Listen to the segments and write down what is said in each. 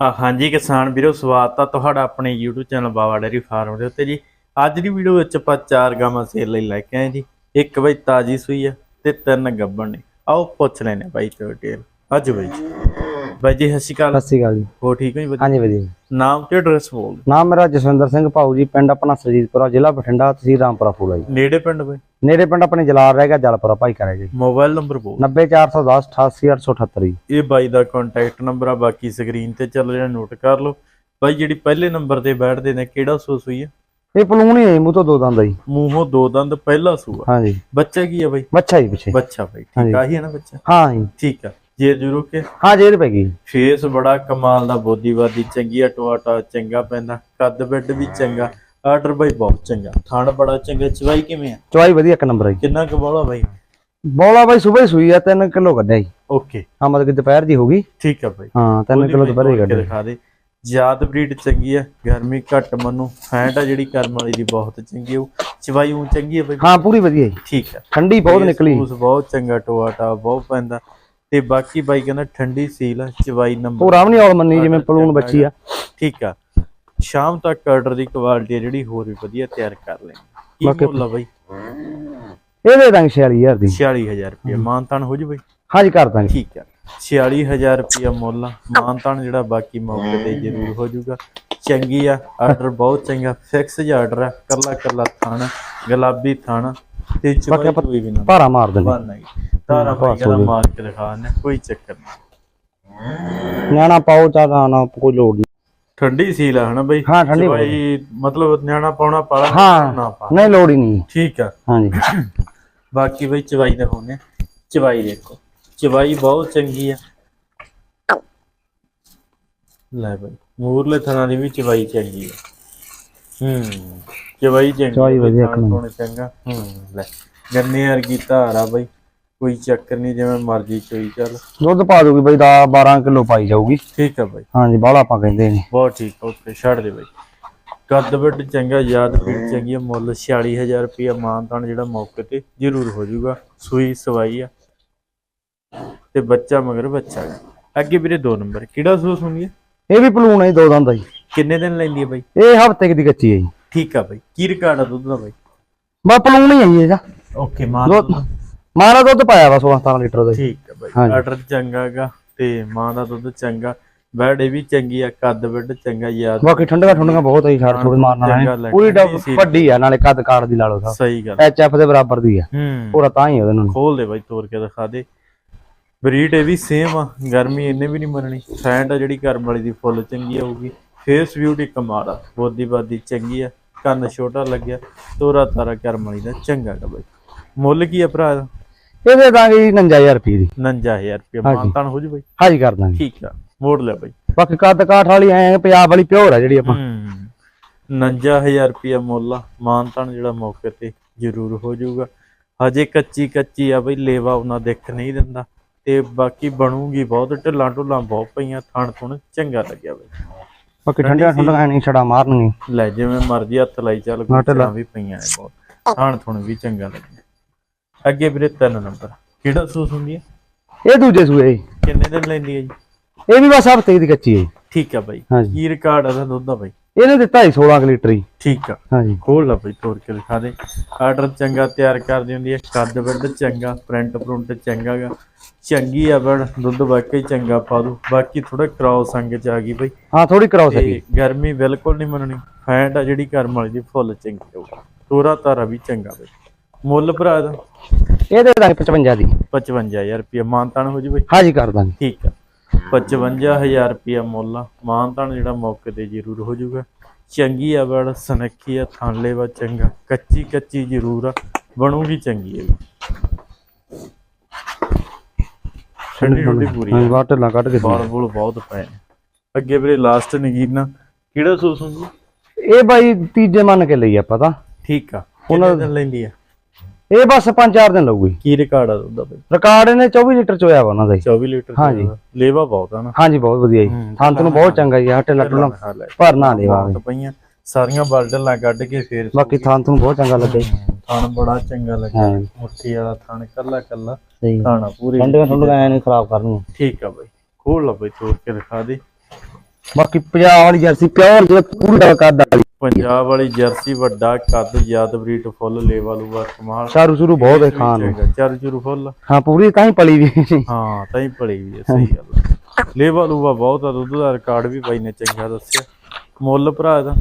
ਹਾਂਜੀ ਕਿਸਾਨ ਵੀਰੋ ਸਵਾਗਤ ਆ ਤੁਹਾਡਾ ਆਪਣੇ YouTube channel Bawa dairy farm ਦੇ ਉੱਤੇ ਜੀ। ਅੱਜ ਦੀ ਵੀਡੀਓ ਵਿੱਚ ਆਪਾਂ ਚਾਰ ਗਾਵਾਂ ਸੇਲ ਲਈ ਲੈ ਕੇ ਆਏ ਜੀ। ਇੱਕ ਬਈ ਤਾਜੀ ਸੂਈ ਆ ਤੇ ਤਿੰਨ ਗੱਬਣ ਨੇ। ਆਓ ਪੁੱਛ ਲੈਨੇ ਬਾਈ ਤੋਂ ਡਿਟੇਲ ਅੱਜ ਬਈ ਜੀ। ਬਾਈ ਜੀ ਸਤਿ ਸ਼੍ਰੀ ਅਕਾਲ। ਸਤਿ ਸ਼੍ਰੀ ਅਕਾਲ ਜੀ। ਹੋ ਠੀਕ ਹੋ ਜੀ? ਹਾਂਜੀ ਵਧੀਆ। ਨਾਮ ਤੇ ਐਡਰੈਸ ਬੋਲ। ਨਾਮ ਮੇਰਾ ਜਸਵਿੰਦਰ ਸਿੰਘ ਭਾਊ ਜੀ ਪਿੰਡ ਆਪਣਾ ਸਰਜੀਤਪੁਰਾ ਜ਼ਿਲ੍ਹਾ ਬਠਿੰਡਾ ਤਹਿਸੀਲ ਰਾਮਪੁਰਾ ਫੂਲਾ ਜੀ। ਨੇੜੇ ਪਿੰਡ ਬਈ? ਨੇੜੇ ਪਿੰਡ ਆਪਣੇ ਜਲਾਲ ਰਹਿ ਗਿਆ ਜਲਪੁਰਾ ਭਾਈ ਕਰੇ ਜੀ ਮੋਬਾਈਲ ਨੰਬਰ ਬੋਲ। 90410 88878 ਜੀ ਇਹ ਬਾਈ ਦਾ ਕੰਟੈਕਟ ਨੰਬਰ ਆ ਬਾਕੀ ਸਕਰੀਨ ਤੇ ਚੱਲ ਰਿਹਾ ਨੋਟ ਕਰ ਲਓ। ਬਾਈ ਜਿਹੜੀ ਪਹਿਲੇ ਨੰਬਰ ਤੇ ਬੈਠਦੇ ਨੇ ਕਿਹੜਾ ਸੂ ਸੂਈ ਆ? ਇਹ ਪਲੂਣ ਹੀ ਹੈ ਮੂੰਹ ਤੋਂ ਦੋ ਦੰਦ ਆ ਜੀ। ਮੂੰਹੋਂ ਦੋ ਦੰਦ ਪਹਿਲਾ ਸੂਆ। ਹਾਂਜੀ। ਬੱਚਾ ਕੀ ਆ ਬਾਈ? ਬੱਚਾ ਜੀ ਪਿੱਛੇ। ਬੱਚਾ ਬਾਈ ਠੀਕ। ਆ ਹੀ ਹੈ ਨਾ ਬੱਚਾ? ਹਾਂ ਜੀ। ਠੀਕ ਆ ਜੇ ਜਰੂਰ ਕੇ। ਹਾਂ ਜੇਰ ਪੈ ਗਈ। ਫੇਸ ਬੜਾ ਕਮਾਲ ਦਾ ਬੋਦੀਵਾਦੀ ਚੰਗੀ ਆ ਟੋਆਟਾ ਚੰਗਾ ਪੈਂਦਾ ਕੱਦ ਬੈੱਡ ਵੀ ਚੰਗਾ। ਆਰਡਰ ਬਾਈ ਬਹੁਤ ਚੰਗਾ। ਥਣ ਬੜਾ ਚੰਗਾ। ਚਵਾਈ ਕਿਵੇਂ ਆ? ਚਵਾਈ ਵਧੀਆ ਇੱਕ ਨੰਬਰ ਹੈ ਜੀ। ਕਿੰਨਾ ਕੁ ਬੋਲਾ ਬਾਈ? ਬੋਲਾ ਬਾਈ ਸਵੇਰ ਹੀ ਸੂਈ ਆ 3 ਕਿਲੋ ਕੱਢਿਆ ਜੀ। ਓਕੇ। ਹਾਂ ਮਤਲਬ ਕਿ ਦੁਪਹਿਰ ਦੀ ਹੋ ਗਈ। ਠੀਕ ਆ ਬਾਈ। ਹਾਂ 3 ਕਿਲੋ ਦੁਪਹਿਰ ਹੀ ਕੱਢਿਆ। ਦਿਖਾ ਦੇ। ਜਾਤ ਬਰੀਡ ਚੰਗੀ ਆ ਗਰਮੀ ਘੱਟ ਮੰਨੂ। ਫੈਂਟ ਆ ਜਿਹੜੀ ਕਰਮ ਵਾਲੀ ਦੀ ਬਹੁਤ ਚੰਗੀ ਉਹ ਚਵਾਈ ਉਹ ਚੰਗੀ ਆ ਬਾਈ? ਹਾਂ ਪੂਰੀ ਵਧੀਆ ਜੀ। ਠੀਕ ਆ। ਠੰਡੀ ਬਹੁਤ ਨਿਕਲੀ। ਫੂਸ ਬਹੁਤ ਚੰਗਾ ਟੋਆਟਾ ਬਹੁਤ ਪੈਂਦਾ। ਤੇ ਬਾਕੀ ਬਾਈ ਕਹਿੰਦਾ ਠੰਡੀ ਸੀਲ ਆ ਚਵਾਈ ਨੰਬਰ। ਪੂਰਾ ਵੀ ਨਹੀਂ ਔਲ ਮੰਨੀ ਜਿਵੇਂ ਪਲੂਣ ਬੱਚੀ ਆ। ਠੀਕ ਆ। ਸ਼ਾਮ ਤੱਕ ਆਰਡਰ ਦੀ ਕੁਆਲਿਟੀ ਜਿਹੜੀ ਹੋਰ ਵੀ ਵਧੀਆ ਤਿਆਰ ਕਰ ਲੈਣੀ ਕੀ ਬਾਕੀ- ਮੁੱਲ ਆ ਬਾਈ? ਇਹਦੇ ਰੰਗ 46000 ਦੀ। 46000 ਰੁਪਏ ਮਾਨਤਾਨ ਹੋ ਜੂ ਬਾਈ? ਹਾਂਜੀ ਕਰ ਦਾਂਗੇ। ਠੀਕ ਆ। 46000 ਰੁਪਏ ਮੁੱਲ ਆ। ਮਾਨਤਾਨ ਜਿਹੜਾ ਬਾਕੀ ਮੌਕੇ ਤੇ ਜ਼ਰੂਰ ਹੋ ਜਾਊਗਾ ਚੰਗੀ ਆ ਆਰਡਰ ਬਹੁਤ ਚੰਗਾ। ਫਿਕਸ ਜਿਹਾ ਆਰਡਰ ਆ। ਕੱਲਾ ਕੱਲਾ ਥਾਣਾ ਗੁਲਾਬੀ ਥਾਣਾ ਤੇ ਆਪਾਂ- ਕੋਈ ਵੀ ਨਾ। ਭਾਰਾ ਮਾਰ ਦਿੰਦੇ। ਬੰਨ ਨਹੀਂ। ਤਾਰਾ ਭਾਈ ਕਹਿੰਦਾ ਮਾਰ ਕੇ ਦਿਖਾ ਨੇ ਕੋਈ ਚੱਕਰ ਨਹੀਂ। ਨਿਆਣਾ ਪਾਓ ਚਾਹ ਨਾ ਕੋਈ ਲੋੜ ਨਹੀਂ ਠੰਡੀ ਸੀਲ ਆ ਹਨਾ ਬਾਈ? ਹਾਂ, ਠੰਡੀ। ਚਵਾਈ ਮਤਲਬ ਨਿਆਣਾ ਪਾਉਣਾ ਪਾਲਾ ਹਾਂ। ਨਾ ਪਾ। ਨਹੀਂ ਲੋੜ ਹੀ ਨਹੀਂ। ਠੀਕ ਆ। ਹਾਂਜੀ। ਬਾਕੀ ਬਈ ਚਵਾਈ ਦਿਖਾਉਂਦੇ ਚਵਾਈ ਦੇਖੋ। ਚਵਾਈ ਬਹੁਤ ਚੰਗੀ ਆ। ਲੈ ਬਈ ਮੂਰਲੇ ਥਣਾ ਦੀ ਵੀ ਚਵਾਈ ਚੰਗੀ ਆ। ਹੂੰ ਚਵਾਈ ਚੰਗੀ ਚਵਾਈ ਬਈ, ਵਧੀਆ ਥੁਣ ਚੰਗਾ। ਹੂੰ ਲੈ। ਗੰਨੇ ਵਰਗੀ ਧਾਰ ਆ ਬਈ। ਕੋਈ ਚੱਕਰ ਨਹੀਂ ਜਿਵੇਂ ਮਰਜ਼ੀ ਚੋਈ ਚੱਲ। ਦੁੱਧ ਪਾ ਦੂਗੀ ਬਈ 10 12 ਕਿਲੋ ਪਾਈ ਜਾਊਗੀ। ਠੀਕ ਆ ਬਈ। ਹਾਂਜੀ ਬਾਹਲਾ ਆਪਾਂ ਕਹਿੰਦੇ ਨੇ। ਬਹੁਤ ਠੀਕ ਓਕੇ ਛੱਡ ਦੇ ਬਈ। ਕੱਦ ਵੱਡ ਚੰਗਾ ਯਾਦ ਪੀੜ ਚੰਗੀ ਆ ਮੁੱਲ 46000 ਰੁਪਇਆ ਮਾਨਤਾਨ ਜਿਹੜਾ ਮੌਕੇ ਤੇ ਜ਼ਰੂਰ ਹੋ ਜਾਊਗਾ। ਸੂਈ ਸਵਾਈ ਆ। ਤੇ ਬੱਚਾ ਮਗਰ ਬੱਚਾ। ਅੱਗੇ ਵੀਰੇ ਦੋ ਨੰਬਰ ਕਿਹੜਾ ਸੂਸ ਹੁੰਦੀ ਹੈ ਇਹ ਵੀ ਪਲੂਣ ਹੈ ਦੋ ਦੰਦ ਜੀ। ਕਿੰਨੇ ਦਿਨ ਲੈਂਦੀ ਹੈ ਬਾਈ? ਇਹ ਹਫ਼ਤੇ ਦੀ ਕੱਚੀ ਹੈ ਜੀ। ਠੀਕ ਆ ਬਾਈ ਕੀ ਰਿਕਾਰਡ ਆ ਦੁੱਧ ਦਾ ਬਾਈ? ਬਾ ਪਲੂਣ ਹੀ ਹੈ ਜੀ ਇਹਦਾ ਓਕੇ ਮਾਨ ਦੁੱਧ ਮਾਰਾ ਦੁੱਧ ਪਾਇਆ ਵਾ 16 17 ਲੀਟਰ ਦਾ ਜੀ। ਠੀਕ ਆ ਬਾਈ। ਹਾਂਜੀ। ਆਰਡਰ ਚੰਗਾਗਾ ਤੇ ਮਾਂ ਦਾ ਦੁੱਧ ਚੰਗਾ। ਬੈੜੇ ਵੀ ਚੰਗੀ ਆ ਕੱਦ ਵੱਡ ਚੰਗਾ ਯਾਦ ਬਾਕੀ ਠੰਡੀਆਂ ਠੰਡੀਆਂ ਬਹੁਤ ਹੈ ਜੀ ਥੋੜੀ ਮਾਰਨ ਚੰਗਾ ਵਾਲਾ। ਪੂਰੀ ਡੱਬ ਸੀ। ਵੱਡੀ ਆ ਨਾਲੇ ਕੱਦ ਕਾੜ ਦੀ ਲਾ ਲਓ ਸਾਹਿਬ ਸਹੀ ਗੱਲ ਐਚ ਐਫ ਦੇ ਬਰਾਬਰ ਦੀ ਆ। ਹੂੰ। ਪੂਰਾ ਤਾਂ ਹੀ ਆ ਉਹਦੇ ਨਾਲ। ਖੋਲ ਦੇ ਬਾਈ ਤੋੜ ਕੇ ਦਿਖਾ ਦੇ। ਬਰੀਡ ਇਹ ਵੀ ਸੇਮ ਆ ਗਰਮੀ ਇਹਨੇ ਵੀ ਨਹੀਂ ਮੰਨਣੀ। ਫੈਂਟ ਆ ਜਿਹੜੀ ਕਰਮ ਵਾਲੀ ਦੀ ਫੁੱਲ ਚੰਗੀ ਆਊਗੀ ਫੇਸ ਬਿਊਟੀ ਕਮਾਲ ਆ ਬੋਦੀ ਬਾਦੀ ਚੰਗੀ ਆ ਕੰਨ ਛੋਟਾ ਲੱਗਿਆ ਤੋਰਾ ਤਾਰਾ ਕਰਮ ਵਾਲੀ ਦਾ ਚੰਗਾ ਗਾ ਬਾਈ। ਮੁੱਲ ਕੀ ਆ ਭਰਾ ਦਾ ਇਹ ਦੇ ਦਾਂਗੇ ਜੀ 59000 ਰੁਪਏ ਦੀ। 59000 ਰੁਪਏ। ਹਾਂਜੀ। ਮਾਨਤਾਨ ਹੋ ਜੂ ਬਾਈ? ਹਾਂਜੀ ਕਰ ਦਾਂਗੇ। ਠੀਕ ਆ ਮੋੜ ਲੈ ਬਾਈ। ਬਾਕੀ ਕੱਦ ਕਾਠ ਵਾਲੀ ਐ ਪੰਜਾਬ ਵਾਲੀ ਪਿਓਰ ਆ ਜਿਹੜੀ ਆਪਾਂ। ਹੂੰ 59000 ਰੁਪਏ ਮੁੱਲ ਆ। ਮਾਨਤਾਨ ਜਿਹੜਾ ਮੌਕੇ ਤੇ ਜ਼ਰੂਰ ਹੋ ਜਾਊਗਾ ਹਜੇ ਕੱਚੀ ਕੱਚੀ ਆ ਬਈ ਲੇਵਾ ਉਹਨਾਂ ਦੇਖ ਨਹੀਂ ਦਿੰਦਾ। ਤੇ ਬਾਕੀ ਬਣੂਗੀ ਬਹੁਤ ਢਿੱਲਾਂ ਢੁੱਲਾਂ ਬਹੁਤ ਪਈਆਂ ਥਣ ਥੁਣ ਚੰਗਾ ਲੱਗਿਆ ਬਈ। ਬਾਕੀ ਠੰਡੀਆਂ ਠੰਡੀਆਂ ਨਹੀਂ ਛੜਾ ਮਾਰਨਗੇ। ਲੈ ਜਿਵੇਂ ਮਰਜ਼ੀ ਹੱਥ ਲਾਈ ਚੱਲ ਢਿੱਲਾਂ। ਵੀ ਪਈਆਂ ਨੇ ਬਹੁਤ। ਥਣ ਥੁਣ ਵੀ ਚੰਗਾ ਲੱਗਿਆ। ਅੱਗੇ ਵੀਰੇ ਤਿੰਨ ਨੰਬਰ। ਕਿਹੜਾ ਸੂਸ ਹੁੰਦੀ ਹੈ? ਇਹ ਦੂਜੇ ਸੂਏ ਜੀ। ਕਿੰਨੇ ਦਿਨ ਲੈਂਦੀ ਹੈ ਜੀ? ਇਹ ਵੀ ਬਸ ਹਫ਼ਤੇ ਦੀ ਕੱਚੀ ਹੈ ਜੀ। ਠੀਕ ਆ ਬਾਈ। ਹਾਂਜੀ। ਕੀ ਰਿਕਾਰਡ ਆ ਦਾ ਦੁੱਧ ਦਾ ਬਾਈ? ਇਹਨੇ ਦਿੱਤਾ ਸੀ 16 ਕੁ ਲੀਟਰ ਹੀ ਠੀਕ ਆ। ਹਾਂਜੀ। ਖੋਲ ਲਾ ਬਈ ਤੋੜ ਕੇ ਦਿਖਾ ਦੇ। ਆਰਡਰ ਚੰਗਾ ਤਿਆਰ ਕਰਦੀ ਹੁੰਦੀ ਹੈ। ਕੱਦ ਵੱਡ ਚੰਗਾ ਪ੍ਰਿੰਟ ਪ੍ਰਿੰਟ ਚੰਗਾ ਗਾ। ਚੰਗੀ ਆ ਬੜ ਦੁੱਧ ਵਾਕਈ ਚੰਗਾ ਪਾ ਦੂ। ਬਾਕੀ ਥੋੜਾ ਕਰਾਉ ਸੰਗ ਚ ਆ ਗਈ ਬਈ। ਹਾਂ ਥੋੜੀ ਕਰਾਉ ਸਕੀ ਤੇ ਗਰਮੀ ਬਿਲਕੁਲ ਨਹੀਂ ਮੰਨਣੀ। ਫੈਂਟ ਆ ਜਿਹੜੀ ਕਰਮ ਵਾਲੀ ਦੀ ਫੁੱਲ ਚੰਗੀ ਹੋਊ। ਤੋਰਾ ਤਾਰਾ ਵੀ ਚੰਗਾ ਬਈ। ਮੁੱਲ ਭਰਾ ਦਾ ਇਹ ਦੇ ਦਾਂਗੇ 55 ਦੀ। 55000 ਰੁਪਏ ਮਾਨਤਾਨ ਹੋ ਜੀ ਬਈ? ਹਾਂਜੀ ਕਰ ਦਾਂਗੇ। ਠੀਕ ਆ। 55000 ਰੁਪਏ ਮੁੱਲ ਆ। ਮਾਨਤਾਨ ਜਿਹੜਾ ਮੌਕੇ ਤੇ ਜ਼ਰੂਰ ਹੋ ਜਾਊਗਾ ਚੰਗੀ ਆ ਬੜ ਸਨੱਖੀ ਆ ਥਾਂਲੇ ਵਾ ਚੰਗਾ। ਕੱਚੀ ਕੱਚੀ ਜ਼ਰੂਰ ਆ। ਬਣੂਗੀ ਚੰਗੀ ਹੈ ਠੰਡੀ ਠੰਡੀ ਪੂਰੀ ਬਾਹਰ ਢਿੱਲਾਂ ਕੱਢ ਕੇ ਬਾਲ ਬੁਲ ਬਹੁਤ ਪਏ ਅੱਗੇ ਵੀਰੇ ਲਾਸਟ ਨਗੀਨਾ ਕਿਹੜਾ ਸੂਸ ਹੁੰਦੀ ਇਹ ਬਾਈ ਤੀਜੇ ਮੰਨ ਕੇ ਲਈ ਆਪਾਂ ਤਾਂ ਠੀਕ ਆ। ਉਹਨਾਂ ਦਿਨ ਲੈਂਦੀ ਆ? ਇਹ ਬਸ 5-4 ਦਿਨ ਲੱਗੂਗੀ ਕੀ ਰਿਕਾਰਡ ਆ ਉਹਦਾ ਬਈ ਰਿਕਾਰਡ ਇਹਨੇ 24 ਲੀਟਰ ਚੋਇਆ ਵਾ ਉਹਨਾਂ ਦਾ ਜੀ 24 ਲੀਟਰ ਦਾ ਹਾਂਜੀ। ਲੇਵਾ ਬਹੁਤ ਆ ਨਾ। ਹਾਂਜੀ ਬਹੁਤ ਵਧੀਆ ਜੀ। ਹੂੰ, ਨੂੰ ਬਹੁਤ ਚੰਗਾ ਜੀ ਆਹ ਢਿੱਲਾ ਢੁੱਲਾ ਹਾਂ ਲੈ। ਭਰਨਾ ਦੇਵਾ ਬਹੁਤ ਪਈਆਂ ਸਾਰੀਆਂ ਬਲਡਲਾਂ ਕੱਢ ਕੇ ਫੇਰ ਬਾਕੀ ਸੰਤ ਨੂੰ ਬਹੁਤ ਚੰਗਾ ਲੱਗਾ। ਜੀ ਥਣ ਬੜਾ ਚੰਗਾ ਲੱਗਿਆ। ਹਾਂ। ਮੁੱਠੀ ਵਾਲਾ ਥਣ ਕੱਲਾ ਕੱਲਾ ਸਹੀ। ਥਾਣਾ ਪੂਰੀ ਠੰਡੀਆਂ ਠੰਡੀਆਂ ਐ ਨਹੀਂ ਖਰਾਬ ਕਰਨੀ ਠੀਕ ਆ ਬਈ। ਖੋਲ ਲਾ ਬਈ ਤੋੜ ਕੇ ਦਿਖਾ ਦੇ। ਬਾਕੀ ਪੰਜਾਬ ਵਾਲੀ ਜਰਸੀ ਪਿਓਰ ਜਿਹੜਾ ਪੂਰੀ ਦਾ ਕੱਦ ਵਾਲੀ। ਪੰਜਾਬ ਵਾਲੀ ਜਰਸੀ ਵੱਡਾ ਕੱਦ ਯਾਦ ਬਰੀਟ ਫੁੱਲ ਲੇਵਾ ਲੂਆ ਕਮਾਲ। ਚਾਰੂ ਚੁਰੂ ਬਹੁਤ ਹੈ ਖਾਣ ਨੂੰ। ਚਾਰ ਚੁਰੂ ਫੁੱਲ। ਹਾਂ ਪੂਰੀ ਤਾਂ ਹੀ ਪਲੀ ਵੀ ਹਾਂ। ਤਾਂ ਹੀ ਭਲੀ ਵੀ ਹੈ ਸਹੀ ਗੱਲ। ਲੇਵਾ ਲੂਆ ਬਹੁਤ ਆ ਦੁੱਧ ਦਾ ਰਿਕਾਰਡ ਵੀ ਬਾਈ ਨੇ ਚੰਗਾ ਦੱਸਿਆ। ਮੁੱਲ ਭਰਾ ਦਾ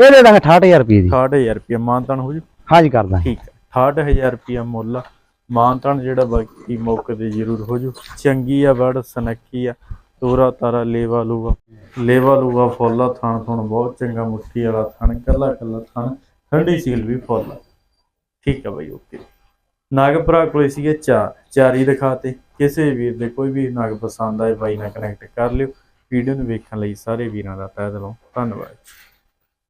ਇਹ ਦੇ ਦਾਂਗੇ 68000 ਰੁਪਏ ਦੀ। 68000 ਰੁਪਏ ਮਾਨਤਾਨ ਹੋ ਜੂ? ਹਾਂਜੀ ਕਰਦਾ। ਠੀਕ ਹੈ 68000 ਰੁਪਏ ਮੁੱਲ। ਮਾਨਤਾਨ ਜਿਹੜਾ ਬਾਕੀ ਮੌਕੇ ਤੇ ਜ਼ਰੂਰ ਹੋ ਜੂ। ਚੰਗੀ ਆ ਬੜ ਸਨੱਖੀ ਆ। ਤੋਰਾ ਤਾਰਾ ਲੇਵਾ ਲੂਆ ਲੇਵਾ ਲੂਆ ਫੁੱਲ ਆ, ਥਣ ਥਣ ਬਹੁਤ ਚੰਗਾ ਮੁੱਠੀ ਵਾਲਾ ਥਣ, ਕੱਲਾ ਕੱਲਾ ਥਣ ਠੰਡੀ ਸੀਲ ਵੀ ਫੁੱਲ ਠੀਕ ਆ ਬਾਈ, ਓਕੇ। ਨਾਗ ਭਰਾ ਕੋਲੇ ਸੀਗੇ ਚਾਰ, ਚਾਰੀ ਦਿਖਾਤੇ। ਕਿਸੇ ਵੀਰ ਦੇ ਕੋਈ ਵੀ ਨਾਗ ਪਸੰਦ ਆਏ, ਬਾਈ ਨਾਲ ਕਨੈਕਟ ਕਰ ਲਿਓ। ਵੀਡੀਓ ਨੂੰ ਵੇਖਣ ਲਈ ਸਾਰੇ ਵੀਰਾਂ ਦਾ ਤਹਿ ਦਿਲੋਂ ਧੰਨਵਾਦ।